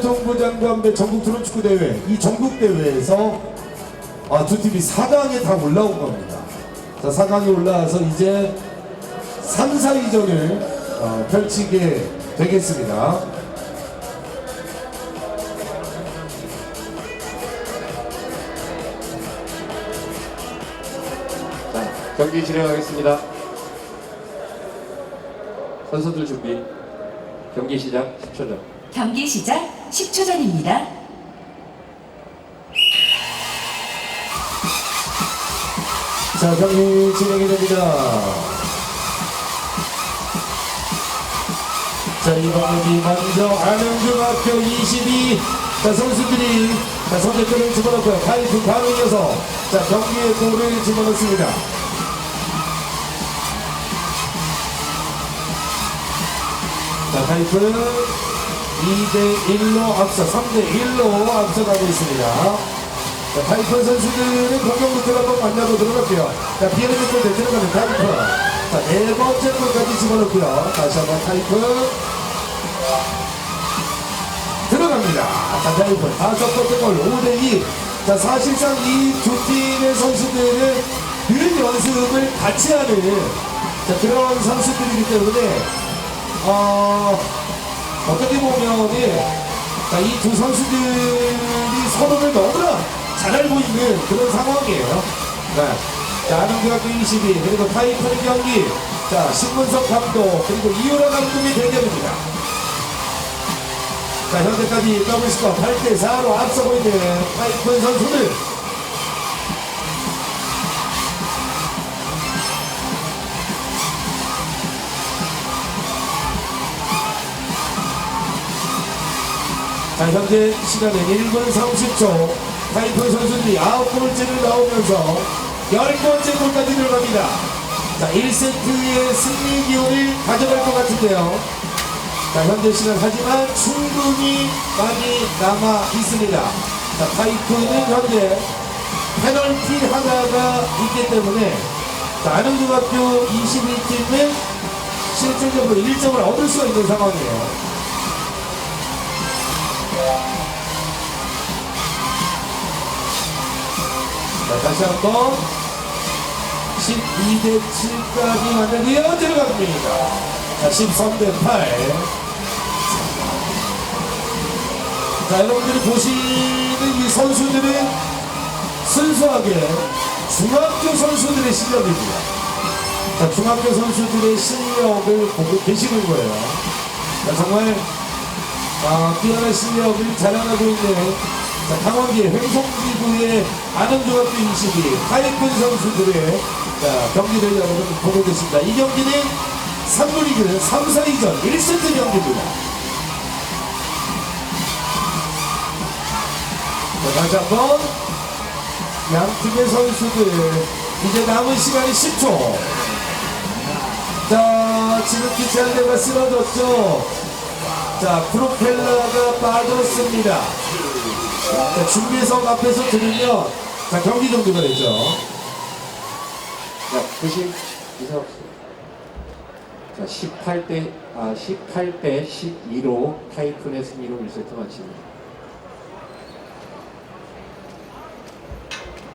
정부 장관배 전국 프로축구 대회 이 전국 대회에서 아, 두 팀이 4강에 다 올라온 겁니다. 자, 4강에 올라와서 이제 3, 4위전을 어, 펼치게 되겠습니다. 자, 경기 진행하겠습니다. 선수들 준비. 경기 시작 10초 전. 경기 시작 10초 전입니다. 자, 경기 진행이 됩니다. 자, 이번 경기 먼저 안흥중학교 22. 자, 선수들이 자, 선제골을 집어넣고요. 파이프 바로 이어서 자, 경기에 골을 집어넣습니다. 자, 파이프 2대1로 앞서, 3대1로 앞서가고 있습니다. 자, 파이프 선수들의 공격부터 한번 만나보도록 할게요. 자, 비에르 골대 들어가는 파이프. 자, 네 번째 골까지 집어넣고요. 다시 한번 파이프. 들어갑니다. 자, 파이프. 다섯 번째 골, 5대2. 자, 사실상 이 두 팀의 선수들은 늘 연습을 같이 하는 자, 그런 선수들이기 때문에, 어, 어떻게 보면은, 자, 이두 선수들이 서로를 너무나 잘 알고 있는 그런 상황이에요. 네. 자, 아는대학교 22, 그리고 타이푼 경기, 자, 신문석 감독, 그리고 이효라 감독의 대결입니다. 자, 현재까지 더블스코어 8대4로 앞서고 있는 타이푼 선수들. 자, 현재 시간은 1분 30초. 타이푼 선수들이 9골째를 넣으면서 10번째 골까지 들어갑니다. 자, 1세트의 승리 기운을 가져갈 것 같은데요. 자, 현재 시간 하지만 충분히 많이 남아 있습니다. 자, 타이푼은 현재 페널티 하나가 있기 때문에 자, 안흥중학교 21팀은 실질적으로 1점을 얻을 수 있는 상황이에요. 자, 다시 한 번 12대 7까지 만들고요. 들어갑니다. 자, 13대 8. 자, 여러분들이 보시는 이 선수들은 순수하게 중학교 선수들의 실력입니다. 자, 중학교 선수들의 실력을 보고 계시는 거예요. 자, 정말 아, 뛰어난 실력을 자랑하고 있는 자, 강원기의 횡성지구의 안흥중학교 22 하이픈 선수들의 자, 경기를 여러분 보고 계십니다. 이 경기는 3부리그 3, 4위전 1세트 경기입니다. 자, 다시 한번 양 팀의 선수들 이제 남은 시간이 10초. 자, 지금 기차대가 쓰러졌죠. 자, 프로펠러가 빠졌습니다. 자, 준비석 앞에서 들으면 자, 경기 종료가 되죠. 자, 90 이상. 자, 18대 아 18대 12로 타이푼의 승리로 1세트 마칩니다.